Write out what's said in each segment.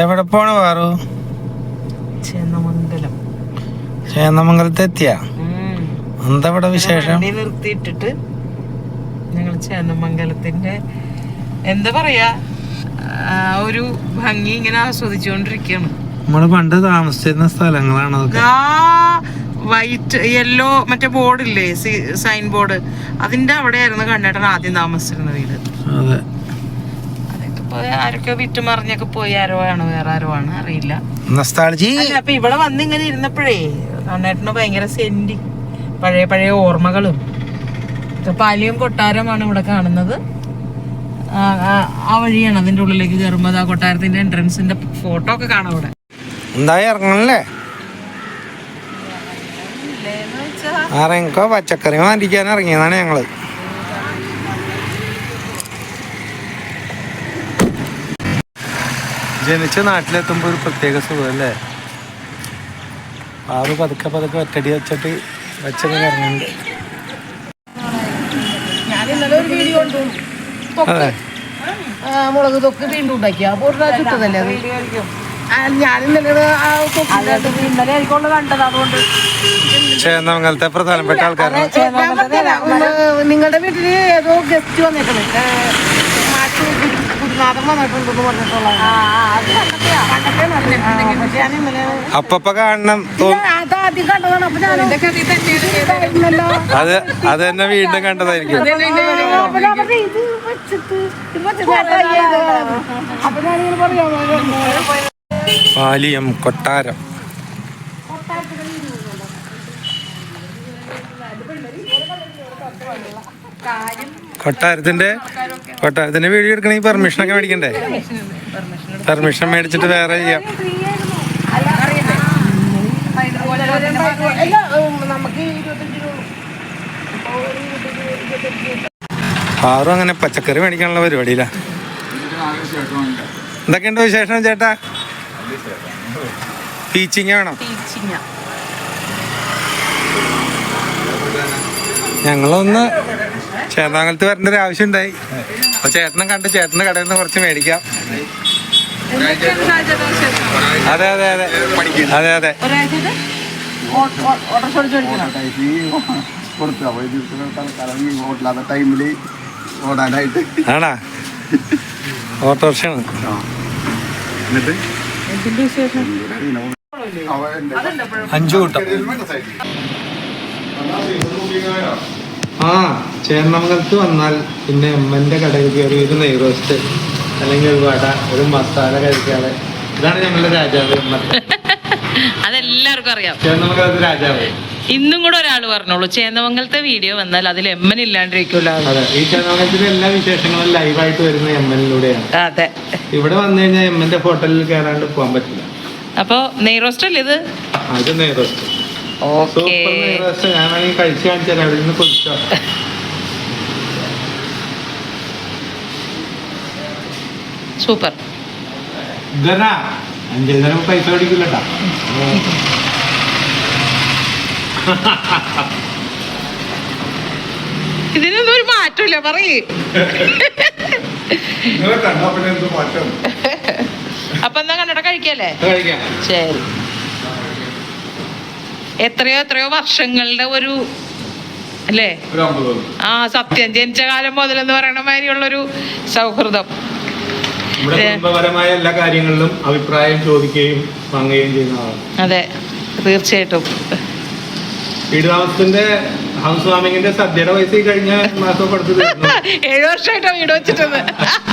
എവിടെ പോണ പാറു? ചെന്നമംഗലം. ചേന്നമംഗലത്ത് എത്തിയ എന്താ ഇവിടെ വിശേഷം? നിർത്തിയിട്ടിട്ട് ഞങ്ങൾ ചേന്നമംഗലത്തിന്റെ എന്താ പറയാ ഒരു ഭംഗി ഇങ്ങനെ ആസ്വദിച്ചുകൊണ്ടിരിക്കുകയാണ് നമ്മൾ പണ്ട് താമസിച്ചിരുന്ന സ്ഥലങ്ങളാണ് വൈറ്റ് യെല്ലോ മറ്റേ ബോർഡില്ലേ സൈൻ ബോർഡ്. അതിന്റെ അവിടെയായിരുന്നു കണ്ണേട്ടൻ ആദ്യം താമസിച്ചിരുന്ന വീട്. അതെ. ആരൊക്കെ വിറ്റുമറിഞ്ഞൊക്കെ പോയി. ആരോ ആണ് വേറെ ആരോ ആണ് അറിയില്ല. അപ്പൊ ഇവിടെ വന്ന് ഇങ്ങനെ ഇരുന്നപ്പോഴേ അണ്ണേട്ടന് ഭയങ്കര സെന്റി പഴയ പഴയ ഓർമ്മകളും പാലിയും കൊട്ടാരമാണ് ഇവിടെ കാണുന്നത്. ആ, ആ, ആ വഴിയാണ് അതിന്റെ ഉള്ളിലേക്ക് കയറുമ്പോൾ ആ കൊട്ടാരത്തിന്റെ എൻട്രൻസിന്റെ ഫോട്ടോ ഒക്കെ കാണാം ഇവിടെ എന്തായി ഇറങ്ങണല്ലേ? ഇറങ്ങിക്കോ പച്ചക്കറി വാങ്ങിക്കാൻ ഇറങ്ങിയതാണ് ഞങ്ങൾ. ജനിച്ച നാട്ടിലെത്തുമ്പോൾ ഒരു പ്രത്യേക സുഖമല്ലേ ആറ് പതുക്കെ പതുക്കെ ഒറ്റടി വെച്ചിട്ട് വെച്ചൊക്കെ ഇറങ്ങുന്നുണ്ട്. അതെ. മുളക് തൊക്ക് വീണ്ടും ഉണ്ടാക്കി. അപ്പോൾ ഒരു അത്? ചേന്നമംഗലത്തെ പ്രധാനപ്പെട്ട ആൾക്കാരാണ്. നിങ്ങളുടെ വീട്ടിൽ ഏതോ ഗസ്റ്റ് വന്നേക്കണ് അപ്പപ്പ കാണണം. അത് അത് തന്നെ വീണ്ടും കണ്ടതായിരിക്കും. പാലിയം കൊട്ടാരം. കൊട്ടാരത്തിന്റെ കൊട്ടാരത്തിന്റെ വീഡിയോ എടുക്കണമെങ്കിൽ പെർമിഷൻ ഒക്കെ മേടിക്കണ്ടേ? പെർമിഷൻ മേടിച്ചിട്ട് വേറെ ചെയ്യാം. ആറും അങ്ങനെ പച്ചക്കറി മേടിക്കാനുള്ള പരിപാടിയില്ല. എന്തൊക്കെയുണ്ട് വിശേഷം ചേട്ടാ? ടീച്ചിങ് വേണം ഞങ്ങളൊന്ന് ചേതാങ്കലത്ത് വരേണ്ട ഒരു ആവശ്യം ഉണ്ടായി അപ്പൊ ചേട്ടനെ കണ്ട് ചേട്ടന് കടയിൽ നിന്ന് കുറച്ച് മേടിക്കാം. അതെ അതെ അതെ. അതെ അതെ. ആണാ? ഓട്ടോറിക്ഷയാണ്. അഞ്ചു കൂട്ടം. ആ ചേർണമംഗലത്ത് വന്നാൽ പിന്നെ എമ്മന്റെ കടയിൽ കയറി ഒരു നെയ് റോസ്റ്റ് അല്ലെങ്കിൽ ഒരു വട ഒരു മസാല കഴിക്കാതെ. ഇതാണ് ഞങ്ങളുടെ രാജാവ് അതെല്ലാവർക്കും അറിയാം. ചേർന്നമംഗലത്ത് രാജാവ്. ഇന്നും കൂടെ ഒരാൾ പറഞ്ഞോളൂ ചേന്നമംഗലത്തെ വീഡിയോ വന്നാൽ അതിൽ എമ്മൻ ഇല്ലാണ്ടിരിക്കൂല. അതെ ഈ ചേന്നമംഗലത്തിന്റെ എല്ലാ വിശേഷങ്ങളും ലൈവായിട്ട് വരുന്ന എമ്മനിലൂടെയാണ്. അതെ. ഇവിടെ വന്നു കഴിഞ്ഞാൽ എമ്മന്റെ ഹോട്ടലിൽ കയറാണ്ട് പോകാൻ പറ്റില്ല. അപ്പോ നെയ്റോസ്റ്റ് അല്ലേ ഇത്? അത് നെയ് സൂപ്പർ കഴിച്ചു കാണിച്ചാൽ അവിടെ നിന്ന് പൈസ ഇതിനൊന്നും ഒരു മാറ്റമില്ല പറയേ. അപ്പൊ എന്താ കണ്ടിട്ട് കഴിക്കല്ലേ? കഴിക്കാം. ശരി. എത്രയോ എത്രയോ വർഷങ്ങളുടെ ഒരു അല്ലേ? ആ സത്യം. ജനിച്ച കാലം മുതൽ എന്ന് പറയണ മാതിരിയുള്ളൊരു സൗഹൃദം. കുടുംബപരമായ എല്ലാ കാര്യങ്ങളിലും അഭിപ്രായം ചോദിക്കുകയും വാങ്ങുകയും ചെയ്യുന്ന അതെ തീർച്ചയായിട്ടും. വീട് താമസത്തിന്റെ ഹൗസ് വാമിങ്ങിന്റെ സദ്യയുടെ പൈസ കഴിഞ്ഞ മാസം കൊടുത്തത് ഏഴു വർഷമായിട്ടാ വീട് വെച്ചിട്ടത്.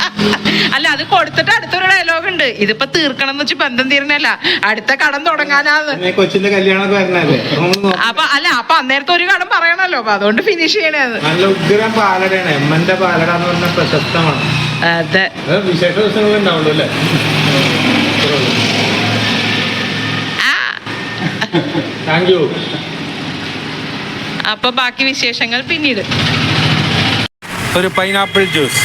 അല്ല അത് കൊടുത്തിട്ട് അടുത്തൊരു ഡയലോഗ് ഉണ്ട്. ഇതിപ്പോ തീർക്കണം എന്ന് വെച്ച് ബന്ധം തീരണല്ല അടുത്ത കടം തുടങ്ങാനാന്ന്. കൊച്ചിന്റെ കല്യാണമൊക്കെ വരണല്ലേ? അപ്പൊ അല്ല അപ്പൊ അന്നേരത്തെ ഒരു കടം പറയണല്ലോ. അപ്പൊ അതുകൊണ്ട് ഫിനിഷ് ചെയ്യണേ നല്ല ഉഗ്രം പാലടയാണ്. എമ്മന്റെ പാലട എന്ന് പറഞ്ഞ പ്രശസ്തമാണ്. അതെ. വിശേഷ ദിവസങ്ങളും ഉണ്ടാവുള്ളൂ അല്ലേ? താങ്ക് യു അപ്പൊ ബാക്കി വിശേഷങ്ങൾ പിന്നീട്. ഒരു പൈനാപ്പിൾ ജ്യൂസ്.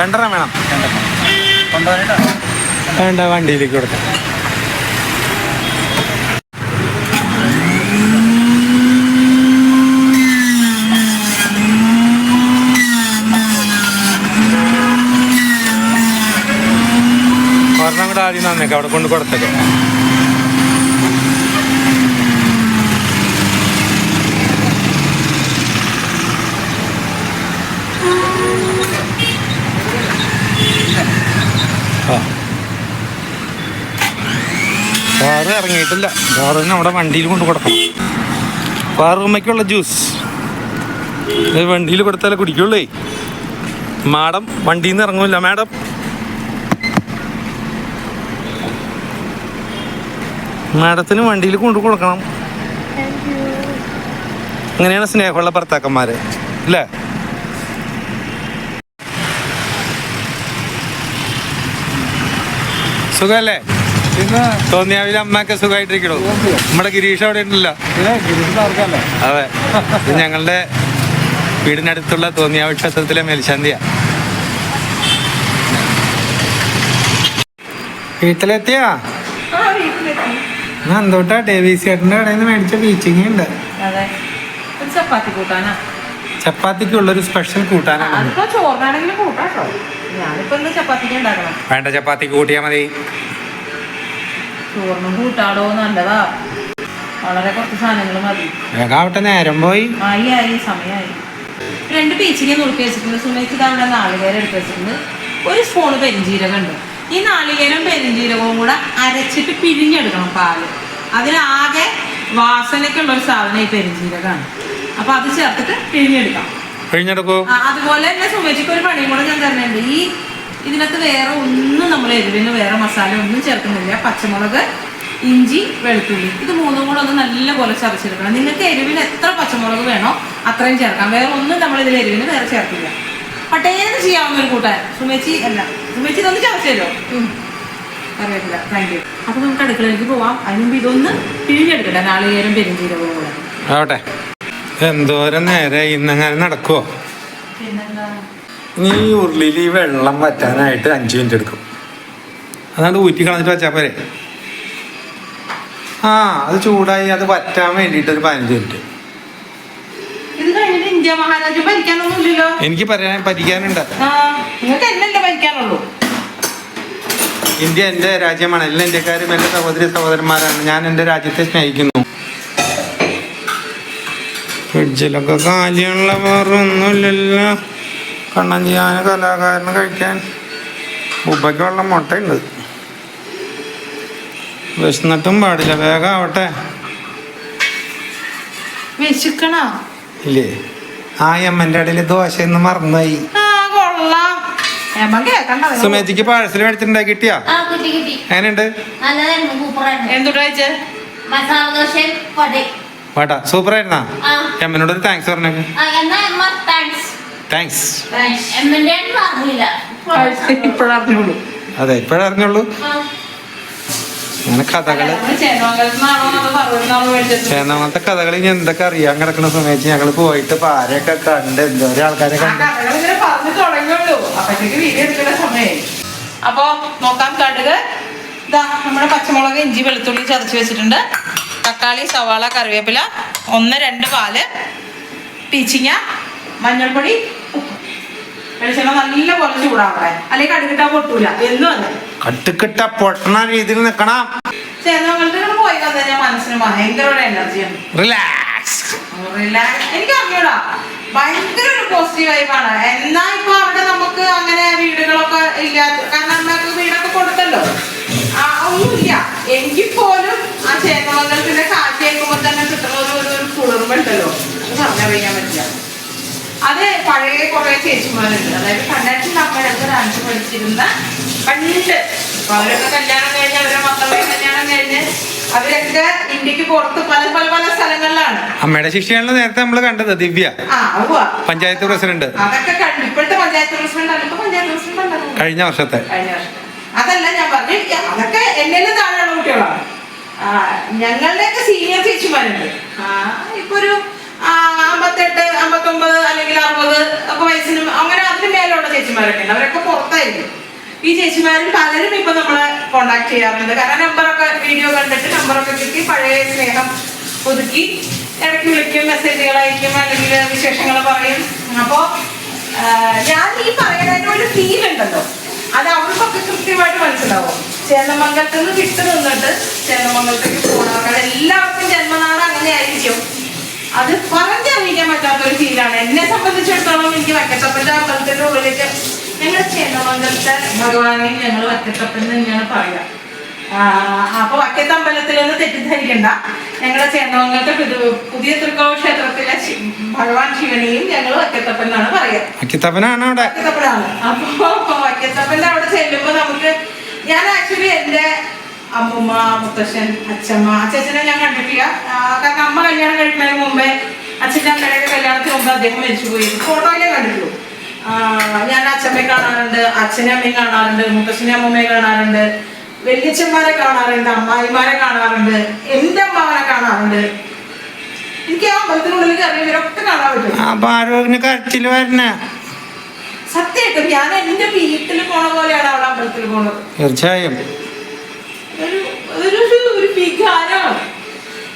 രണ്ടെണ്ണം വേണം. വേണ്ട വണ്ടിയിലേക്ക് കൊടുക്കാം. അവിടെ ആദ്യം നന്നേക്കാം അവിടെ കൊണ്ട് കൊടുത്തേക്ക്. കാറ് ഇറങ്ങിയിട്ടില്ല. കാറ് അവിടെ വണ്ടിയിൽ കൊണ്ട് കൊടുക്കണം. പാറുമ്മയ്ക്കുള്ള ജ്യൂസ് ഇത് വണ്ടിയിൽ കൊടുത്താലേ കുടിക്കുള്ളേ. മാഡം വണ്ടിയിൽ നിന്ന് ഇറങ്ങില്ല മാഡം. മാഡത്തിന് വണ്ടിയിൽ കൊണ്ടു കൊടുക്കണം. അങ്ങനെയാണ് സ്നേഹമുള്ള ഭർത്താക്കന്മാര്. അല്ലേ സുഖല്ലേ? തോന്നിയാവിലെ അമ്മയ്ക്ക് സുഖമായിട്ടിരിക്കണോ നമ്മുടെ ഗിരീഷ് അവിടെ ഉണ്ടല്ലോ. അതെ. ഇത് ഞങ്ങളുടെ വീടിനടുത്തുള്ള തോന്നിയാവ് ക്ഷേത്രത്തിലെ മേൽശാന്തിയാ. വീട്ടിലെത്തിയാ? എന്തോട്ടാ? ഡേവീസ് ചേട്ടന്റെ കടയിൽ നിന്ന് മേടിച്ച ബീച്ചിങ് ഉണ്ട്. അതെ. ഒരു ചപ്പാത്തി കൂട്ടാനാ. ചപ്പാത്തിക്കുള്ളൊരു സ്പെഷ്യൽ കൂട്ടാനാണ് വേണ്ട ചപ്പാത്തിക്ക് കൂട്ടിയാൽ മതി. ചോറിനും കൂട്ടാടോ നല്ലതാ. വളരെ കുറച്ച് സാധനങ്ങൾ മതി. വേഗാവട്ടെ നേരം പോയി. ആയി ആയി സമയമായി രണ്ട് പീച്ചിനെ നുറുക്കി വെച്ചിട്ടുണ്ട്. സുമേച്ചിത് അവിടെ നാളികേരം എടുത്ത് വെച്ചിട്ടുണ്ട്. ഒരു സ്പൂണ് പെരിഞ്ചീരകം ഉണ്ട് ഈ നാളികേരം പെരിഞ്ചീരകവും കൂടെ അരച്ചിട്ട് പിഴിഞ്ഞെടുക്കണം പാൽ. അതിനാകെ വാസനയ്ക്കുള്ള ഒരു സാധനം ഈ പെരിഞ്ചീരകമാണ്. അപ്പൊ അത് ചേർത്തിട്ട് പിഴിഞ്ഞെടുക്കാം. കഴിഞ്ഞെടുക്കൂ? അതുപോലെ തന്നെ സുമേജിക്ക് ഒരു പണിയും കൂടെ ഞാൻ തരുന്നുണ്ട് ഈ ഇതിനകത്ത് വേറെ ഒന്നും നമ്മൾ എരിവിന് വേറെ മസാല ഒന്നും ചേർക്കുന്നില്ല. പച്ചമുളക് ഇഞ്ചി വെളുത്തുള്ളി. ഇത് മൂന്നും കൂടെ ഒന്ന് നല്ലപോലെ ചതച്ചെടുക്കണം. നിങ്ങൾക്ക് എരിവിന് എത്ര പച്ചമുളക് വേണോ അത്രയും ചേർക്കാം. വേറെ ഒന്നും നമ്മൾ ഇതിൽ എരിവിന് വേറെ ചേർക്കില്ല. പട്ടേന്ന് ചെയ്യാവുന്ന ഒരു കൂട്ടാൻ. സുമേച്ചി അല്ല സുമേച്ചി ഇതൊന്ന് ചതച്ചല്ലോ അറിയില്ല അറിയത്തില്ല താങ്ക് യു അപ്പൊ നമുക്ക് അടുക്കളയിലേക്ക് പോവാം. അതിന് മുമ്പ് ഇതൊന്ന് പിഴിഞ്ഞെടുക്കട്ടെ. നാളികേരം പെരിഞ്ചീരകവും കൂടെ. ആവട്ടെ. എന്തോരം നേരെ ഇന്നങ്ങനെ നടക്കുവോ? നീ ഉരുളിയിൽ ഈ വെള്ളം വറ്റാനായിട്ട് അഞ്ച് മിനിറ്റ് എടുക്കും. അതാണ്ട് ഊറ്റി കളഞ്ഞിട്ട് വെച്ചാൽ പോരെ. ആ അത് ചൂടായി അത് വറ്റാൻ വേണ്ടിയിട്ട് ഒരു പതിനഞ്ച് മിനിറ്റ്. എനിക്ക് പറയാൻ ഭരിക്കാനുള്ളൂ? ഇന്ത്യ എന്റെ രാജ്യമാണ്. എല്ലാ ഇന്ത്യക്കാരും എന്റെ സഹോദരി സഹോദരന്മാരാണ്. ഞാൻ എന്റെ രാജ്യത്തെ സ്നേഹിക്കുന്നു. ഫ്രിഡ്ജിലൊക്കെ കാലിയുള്ള വേറൊന്നുമില്ലല്ലോ. ചെയ്യാൻ കലാകാരന് കഴിക്കാൻ. ഉപ്പയ്ക്കുള്ള മുട്ടയുണ്ട്. വിശന്നിട്ടും പാടില്ല വേഗം ആവട്ടെ വിശക്കണോ? ഇല്ലേ? ആ എമ്മന്റെ ഇടയിൽ ദോശ എന്ന് മറന്നായി. സുമേജിക്ക് പാഴ്സൽ മേടിച്ചിട്ടുണ്ടായി കിട്ടിയാ? ആ കിട്ടി കിട്ടി. എങ്ങനെയുണ്ട്? എന്തുട്ടാ മസാല ദോശയും വട വേട്ടാ സൂപ്പറായിരുന്നാ എമ്മനോട് ഒരു താങ്ക്സ് പറഞ്ഞേക്ക് അമ്മ താങ്ക്സ് അതെ ഇപ്പോഴറിഞ്ഞുള്ളൂ അറിഞ്ഞുള്ളൂ. അങ്ങനെ കഥകൾ ചേന്നാമത്തെ കഥകൾ ഇനി എന്തൊക്കെ അറിയാൻ കിടക്കുന്ന സമയത്ത് ഞങ്ങൾ പോയിട്ട് പാരയൊക്കെ കണ്ട് എന്തോരം ആൾക്കാരെ കണ്ട്. പറഞ്ഞു അപ്പൊ നോക്കാം കടുക്. ഇതാ നമ്മുടെ പച്ചമുളക് ഇഞ്ചി വെളുത്തുള്ളി ചതച്ച് വെച്ചിട്ടുണ്ട്. തക്കാളി സവാള കറിവേപ്പില ഒന്ന് രണ്ട് പാൽ പീച്ചിങ്ങ മഞ്ഞൾപ്പൊടി വെളിച്ചെണ്ണ നല്ല പോലെ ചൂടാവട്ടെ. അല്ലെങ്കിൽ കടുകിട്ടാ പൊട്ടൂല. എന്നും അതെ കട്ടുകിട്ട പൊട്ടണ രീതിയിൽ പോയി വന്നാൽ ഞാൻ മനസ്സിന് ഭയങ്കര എനർജിയാണ് റിലാക്സ് റിലാക്സ് എനിക്ക് അറിഞ്ഞൂടാ. ഭയങ്കര ഒരു പോസിറ്റീവ് വൈബാണ് എന്നാ ഇപ്പൊ അവിടെ പഴയ കുറെ ചേച്ചിമാരുണ്ട്. അതായത് കണ്ടാറ്റി അമ്മയൊക്കെ ഡാൻസ് പഠിച്ചിരുന്ന പണ്ട്. അവരൊക്കെ കല്യാണം കഴിഞ്ഞ് അവരുടെ മക്കളുടെ കല്യാണം കഴിഞ്ഞ് അവരൊക്കെ ഇന്ത്യയ്ക്ക് പുറത്ത് പല പല പല സ്ഥലങ്ങളിലാണ്. അമ്മയുടെ ശിഷ്യയാണ് നേരത്തെ നമ്മൾ കണ്ടത് ദിവ്യ. പഞ്ചായത്ത് പ്രസിഡന്റ്. അതൊക്കെ കണ്ടു. ഇപ്പോഴത്തെ പഞ്ചായത്ത് പ്രസിഡന്റ് പഞ്ചായത്ത് പ്രസിഡന്റ് കഴിഞ്ഞ വർഷത്തെ. കഴിഞ്ഞ വർഷം. അതല്ല ഞാൻ പറഞ്ഞു അതൊക്കെ എന്നെ താഴെയുള്ള കുട്ടികളാണ്. ഞങ്ങളുടെയൊക്കെ സീനിയർ ചേച്ചിമാരുണ്ട്. ഇപ്പൊ ഒരു അമ്പത്തെട്ട് അമ്പത്തൊമ്പത് അല്ലെങ്കിൽ അറുപത് ഒക്കെ വയസ്സിനും അങ്ങനെ അതിന് മേലുള്ള ചേച്ചിമാരൊക്കെ ഉണ്ട്. അവരൊക്കെ പുറത്തായിരിക്കും. ഈ ചേച്ചിമാരിൽ പലരും ഇപ്പൊ നമ്മളെ കോണ്ടാക്ട് ചെയ്യാറുണ്ട്. കാരണം നമ്പറൊക്കെ വീഡിയോ കണ്ടിട്ട് നമ്പറൊക്കെ കിട്ടി പഴയ സ്നേഹം ഒതുക്കി ഇടയ്ക്ക് വിളിക്കും മെസ്സേജുകൾ അയക്കും അല്ലെങ്കിൽ വിശേഷങ്ങൾ പറയും. അപ്പോ ഞാൻ ഈ പറയുന്നതിന് ഒരു ഫീൽ ഉണ്ടല്ലോ. അത് അവർക്കൊക്കെ കൃത്യമായിട്ട് മനസ്സിലാവും. ചേന്നമംഗലത്ത് നിന്ന് വിട്ടു നിന്നിട്ട് ചേന്നമംഗലത്തേക്ക് പോകണം എല്ലാവർക്കും ജന്മനാട് അങ്ങനെ ആയിരിക്കും അത് പറഞ്ഞറിയിക്കാൻ പറ്റാത്ത ഒരു ഫീലാണ് എന്നെ സംബന്ധിച്ചിടത്തോളം എനിക്ക് വക്കത്തപ്പന്റെ അമ്പലത്തിന്റെ ഉള്ളിലേക്ക് ഞങ്ങൾ ചേന്നമംഗലത്തെ ഭഗവാനെ ഞങ്ങൾ വക്കത്തപ്പൻ തന്നെയാണ് പറയുക. അപ്പൊ വക്കത്ത് അമ്പലത്തിൽ നിന്ന് തെറ്റിദ്ധരിക്കണ്ട. ഞങ്ങളുടെ ചേന്നമംഗലത്തെ പുതിയ തൃക്കോവ ക്ഷേത്രത്തിലെ ഭഗവാൻ ശിവനെയും ഞങ്ങൾ വക്കത്തപ്പൻ എന്നാണ് പറയുക. വക്കത്തപ്പനാണ് അവിടെ. വക്കത്തപ്പനാണ് അപ്പൊ വക്കത്തപ്പന്റെ അവിടെ ചെല്ലുമ്പോ നമുക്ക് ഞാൻ ആക്ച്വലി എന്റെ അമ്മുമ്മ മുത്തശ്ശൻ അച്ഛമ്മ. അച്ഛനെ ഞാൻ കണ്ടിട്ടില്ല. കാരണം അമ്മ കല്യാണം കഴിക്കുന്നതിന് മുമ്പേ അച്ഛന്റെ അമ്മയുടെ കല്യാണത്തിന് മുമ്പ് അദ്ദേഹം മരിച്ചുപോയി. ഫോട്ടോയിലേ കണ്ടിട്ടുള്ളൂ. ഞാൻ അച്ഛമ്മയെ കാണാറുണ്ട് അച്ഛനെ അമ്മയും കാണാറുണ്ട് മുത്തശ്ശനെ അമ്മമ്മയെ കാണാറുണ്ട് വലിയച്ഛന്മാരെ കാണാറുണ്ട് അമ്മായിമാരെ കാണാറുണ്ട് എന്റെ അമ്മാവനെ കാണാറുണ്ട്. എനിക്ക് ആ അമ്പലത്തിനുള്ളിൽ കയറി ഇവരൊക്കെ കാണാൻ പറ്റും. വരണ. സത്യമായിട്ടും ഞാൻ എന്റെ വീട്ടിൽ പോണ പോലെയാണ് അവിടെ അമ്പലത്തിൽ പോണത്. തീർച്ചയായും. ഒരു ഒരു ഒരു- ഒരു വികാരമാണ്.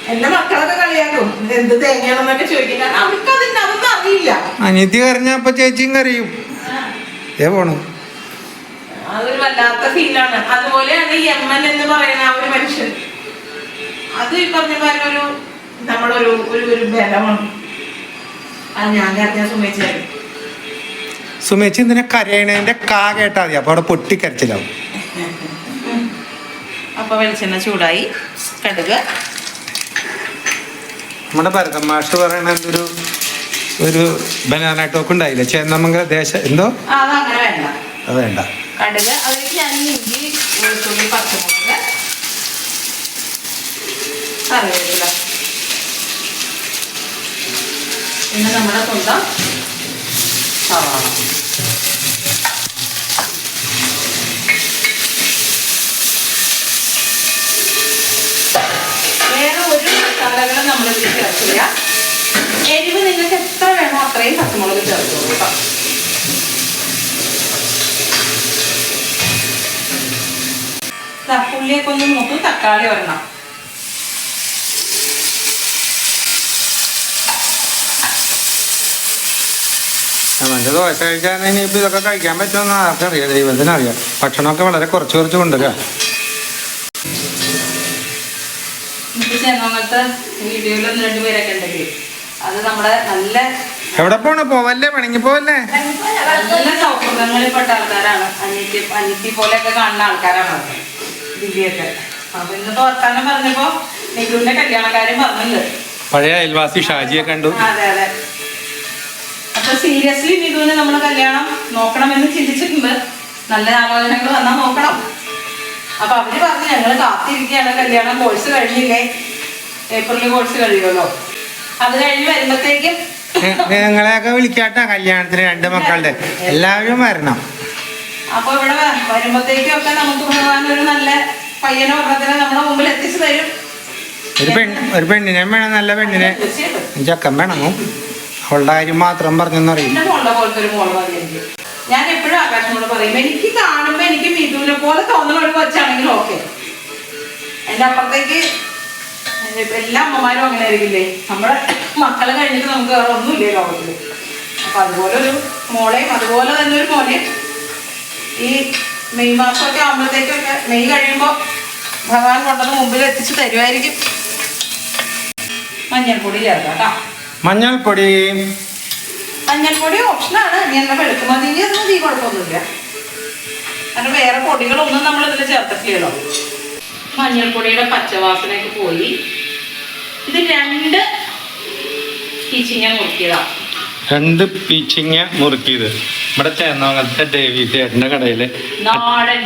എന്റെ മക്കളൊക്കെ കളിയാക്കും. എന്ത് തേങ്ങയാണെന്നൊക്കെ ചോദിക്കും. കാരണം അവർക്ക് അതിന്റെ അതൊന്നും അറിയില്ല. അനിയത്തി കരഞ്ഞപ്പോ ചേച്ചിയും കരയും. ഏ പോണു. അതൊരു വല്ലാത്ത ഫീലാണ് അതുപോലെയാണ് ഈ എം എൻ എന്ന് പറയുന്ന ആ ഒരു മനുഷ്യൻ. അത് ഈ പറഞ്ഞ പോലെ ഒരു ഒരു ഒരു ബലമാണ്. അത് ഞാൻ കരഞ്ഞ സുമേച്ചായിരുന്നു സുമേച്ചി എന്തിനാ കരയണേന്റെ കാ കേട്ടാ മതി. അപ്പൊ അവിടെ പൊട്ടി കരച്ചിലാവും അപ്പൊ വെളിച്ചെണ്ണ ചൂടായി കടുക്. നമ്മുടെ ഭരതൻ മാഷ് പറയണ എന്തൊരു ഒരു ബനാന ടോക്ക് ഉണ്ടായില്ല? ചേന്നമംഗല ദേശ എന്തോ? അതങ്ങനെ വേണ്ട. അത് വേണ്ട. കടുക് അതിലേക്ക് ഞാൻ ഇഞ്ചി വെളുത്തുള്ളി പച്ചമുളക് കറിവേപ്പില. പിന്നെ നമ്മുടെ സ്വന്തം സവാള വേറെ ഒരു നമ്മൾ ഇതിൽ ചേർക്കില്ല എരിവ് നിങ്ങൾക്ക് എത്ര വേണോ അത്രയും പച്ചമുളക് ചേർത്തോളൂ കേട്ടോ ഉള്ളിയൊക്കെ ഒന്ന് തക്കാളി ഒരെണ്ണം. ദോശ കഴിക്കാൻ ഇനിയിപ്പോ ഇതൊക്കെ കഴിക്കാൻ പറ്റുമെന്ന് ആർക്കറിയാം. ദൈവത്തിനറിയാം. ഭക്ഷണമൊക്കെ വളരെ കുറച്ച് കുറച്ച് കൊണ്ടുവരിക വീഡിയോയിൽ ഒന്ന് രണ്ട് പേരൊക്കെ ഉണ്ടെങ്കിൽ അത് നമ്മളെ നല്ല എവിടെ പോണ? പോവല്ലേ? പണിങ്ങി പോവല്ലേ? നല്ല സൗഹൃദങ്ങളിൽപ്പെട്ട ആൾക്കാരാണ്. അനിയത്തി അനിയത്തി പോലെയൊക്കെ കാണുന്ന ആൾക്കാരാണ്. ദിവ്യൊക്കെ അപ്പൊ ഇന്നിപ്പോ വർത്താനം പറഞ്ഞപ്പോ നിഗുവിന്റെ കല്യാണക്കാരും പറഞ്ഞിട്ടുണ്ട് പഴയ അയൽവാസി ഷാജിയെ കണ്ടു. അതെ അതെ. അപ്പൊ സീരിയസ്ലി നിഗുവിന് നമ്മൾ കല്യാണം നോക്കണമെന്ന് ചിന്തിച്ചിട്ടുണ്ട്. നല്ല ആലോചനകൾ വന്നാൽ നോക്കണം. അപ്പൊ അവർ പറഞ്ഞു ഞങ്ങൾ കാത്തിരിക്കുകയാണ്. കല്യാണം കോഴ്സ് കഴിഞ്ഞില്ലേ? ഏപ്രിലിൽ കോഴ്സ് കഴിയുമല്ലോ. അത് കഴിഞ്ഞ് വരുമ്പത്തേക്കും ഞങ്ങളെയൊക്കെ വിളിക്കാട്ടാ കല്യാണത്തിന് രണ്ട് മക്കളുടെ. എല്ലാവരും വരണം. അപ്പൊ ഇവിടെ വരുമ്പോഴത്തേക്കും ഒക്കെ നമുക്ക് ഭഗവാൻ ഒരു നല്ല പയ്യനോ പറഞ്ഞതിനെ നമ്മുടെ മുമ്പിൽ എത്തിച്ചു തരും. ഒരു പെണ് ഒരു പെണ്ണിനെ വേണം നല്ല പെണ്ണിനെ. ചക്കൻ വേണം അവളുടെ കാര്യം മാത്രം മോൾ മതി ഞാൻ എപ്പോഴും ആകാശനോട് പറയും എനിക്ക് കാണുമ്പോ എനിക്ക് മീതുവിനെ പോലെ തോന്നുന്ന ഒരു കൊച്ചാണെങ്കിലും ഓക്കെ. എന്റെ അപ്പുറത്തേക്ക് എല്ലാ അമ്മമാരും അങ്ങനെ ആയിരിക്കില്ലേ? നമ്മുടെ മക്കളെ കഴിഞ്ഞിട്ട് നമുക്ക് വേറെ ഒന്നുമില്ലേ ലോകത്തിൽ? അപ്പൊ അതുപോലെ ഒരു മോളെയും അതുപോലെ തന്നെ ഒരു മോനെയും ഈ മെയ് മാസമൊക്കെ ആകുമ്പോഴത്തേക്കൊക്കെ മെയ് കഴിയുമ്പോ ഭഗവാൻ കൊണ്ടുവന്ന് മുമ്പിൽ എത്തിച്ച് തരുമായിരിക്കും മഞ്ഞൾപ്പൊടി ചേർക്കാം കേട്ടോ. മഞ്ഞൾപ്പൊടി. മഞ്ഞൾപ്പൊടി ഓപ്ഷനാണ് ഇനി എന്നാൽ വെളുക്കുമതി ഒന്നും തീ കുഴപ്പമൊന്നുമില്ല. കാരണം വേറെ പൊടികളൊന്നും നമ്മൾ ഇതിൽ ചേർത്തിട്ടില്ലല്ലോ. മഞ്ഞൾപ്പൊടിയുടെ പച്ചവാസനയൊക്കെ പോയി. ഇത് രണ്ട് പീച്ചിങ്ങ മുറുക്കിയതാ. രണ്ട് പീച്ചിങ്ങ മുറുക്കിയത്. ഇവിടെ ചേർന്നവങ്ങത്തെ ദേവി ചേട്ടന്റെ കടയിൽ നാടൻ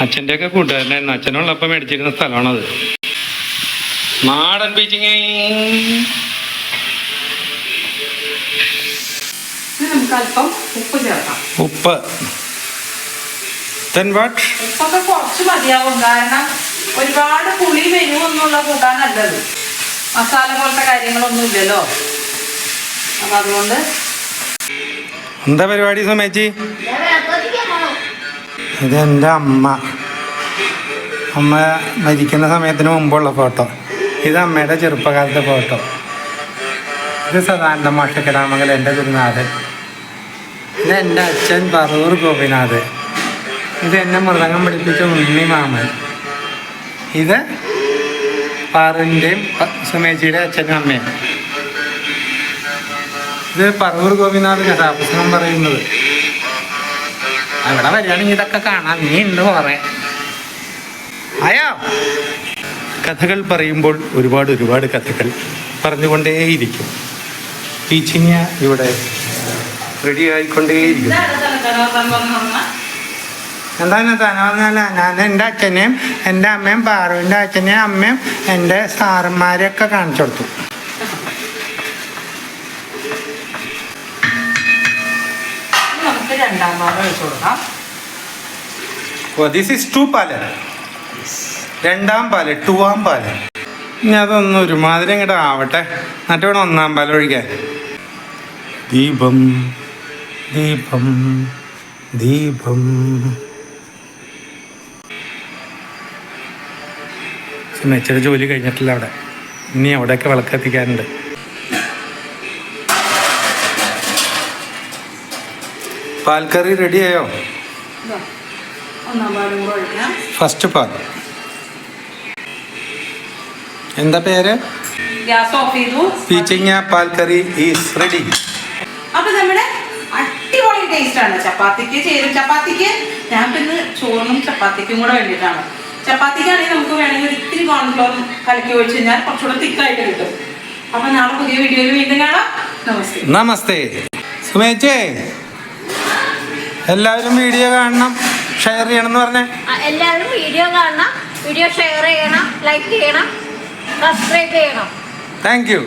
അച്ഛന്റെ ഒക്കെ കൂട്ടുകാരനായിരുന്നു. അച്ഛനുള്ളപ്പോൾ മേടിച്ചിരുന്ന സ്ഥലമാണത്. നാടൻ പീച്ചിങ്ങ. നമുക്ക് അല്പം ഉപ്പ് ചേർക്കാം. ഉപ്പ്. Then what? ഉപ്പൊക്കെ കുറച്ച് മതിയാവും. കാരണം ഒരുപാട് പുളി വരുമൊന്നുള്ള കൂട്ടാനല്ലത് മസാല പോലത്തെ കാര്യങ്ങളൊന്നും ഇല്ലല്ലോ. അപ്പൊ അതുകൊണ്ട് എന്താ പരിപാടി സുമേച്ചി? ഞാൻ വിളക്കൊത്തിക്കാൻ പോണു ഇത് എന്റെ അമ്മ. അമ്മ മരിക്കുന്ന സമയത്തിന് മുമ്പുള്ള ഫോട്ടോ. ഇത് അമ്മയുടെ ചെറുപ്പകാലത്തെ ഫോട്ടോ. ഇത് സദാനന്ദ മാഷക്കരാമംഗൽ എന്റെ ഗുരുനാഥൻ. ഇത് എന്റെ അച്ഛൻ പറൂർ ഗോപിനാഥ് ഇത് എന്നെ മൃദംഗം പഠിപ്പിച്ച ഉണ്ണി മാമൻ. ഇത് പാറുവിന്റെയും സുമേജിയുടെ അച്ഛനും അമ്മയും ഇത് പറവൂർ ഗോപിനാഥ് കഥാപുസ്തകം പറയുന്നത് അവിടെ വരികയാണെങ്കിൽ ഇതൊക്കെ കാണാം നീ ഉണ്ട് കുറെ അയോ കഥകൾ പറയുമ്പോൾ ഒരുപാട് ഒരുപാട് കഥകൾ പറഞ്ഞുകൊണ്ടേയിരിക്കും ടീച്ചിങ് ഇവിടെ റെഡി ആയിക്കൊണ്ടേയിരിക്കും എന്താണ് പറഞ്ഞാൽ ഞാൻ എന്റെ അച്ഛനെയും എന്റെ അമ്മയും പാറുവിന്റെ അച്ഛനെയും അമ്മയും എന്റെ സാറന്മാരെയൊക്കെ കാണിച്ചു കൊടുത്തു. രണ്ടാം പാൽ. രണ്ടാം പാൽ ടൂവാം പാൽ. ഇനി അതൊന്നും ഒരുമാതിരി അങ്ങോട്ട് ആവട്ടെ. എന്നിട്ട് വേണം ഒന്നാം പാൽ ഒഴിക്കാൻ ദീപം ദീപം ദീപം. മെച്ചയുടെ ജോലി കഴിഞ്ഞിട്ടില്ല അവിടെ. ഇനി അവിടെയൊക്കെ വിളക്കെത്തിക്കാനുണ്ട്. പാൽക്കറി റെഡിയായോ ഫസ്റ്റ് പാൽ. എന്താ പേര്? പീച്ചിങ്ങ പാൽക്കറി കറി ഈസ് റെഡി അപ്പൊ നമ്മുടെ അടിപൊളി ടേസ്റ്റ് ആണ്. ചപ്പാത്തിക്ക് ചേരും ചപ്പാത്തിക്ക്. ഞാൻ പിന്നെ ചോറിനും ചപ്പാത്തിക്കും കൂടെ വേണ്ടിയിട്ടാണ്. ചപ്പാത്തിക്കാണെങ്കിൽ നമുക്ക് വേണമെങ്കിൽ ഒരിത്തിരി കോൺഫ്ലോർ കലക്കി ഒഴിച്ച് കഴിഞ്ഞാൽ കുറച്ചുകൂടെ തിക്കായിട്ട് കിട്ടും. അപ്പൊ നാളെ പുതിയ വീഡിയോയിൽ വീണ്ടും കാണാം. നമസ്തേ. നമസ്തേ. സുമേച്ചേ എല്ലാവരും വീഡിയോ കാണണം ഷെയർ ചെയ്യണം എന്ന് പറഞ്ഞേ എല്ലാവരും വീഡിയോ കാണണം വീഡിയോ ഷെയർ ചെയ്യണം ലൈക്ക് ചെയ്യണം സബ്സ്ക്രൈബ് ചെയ്യണം. Thank you.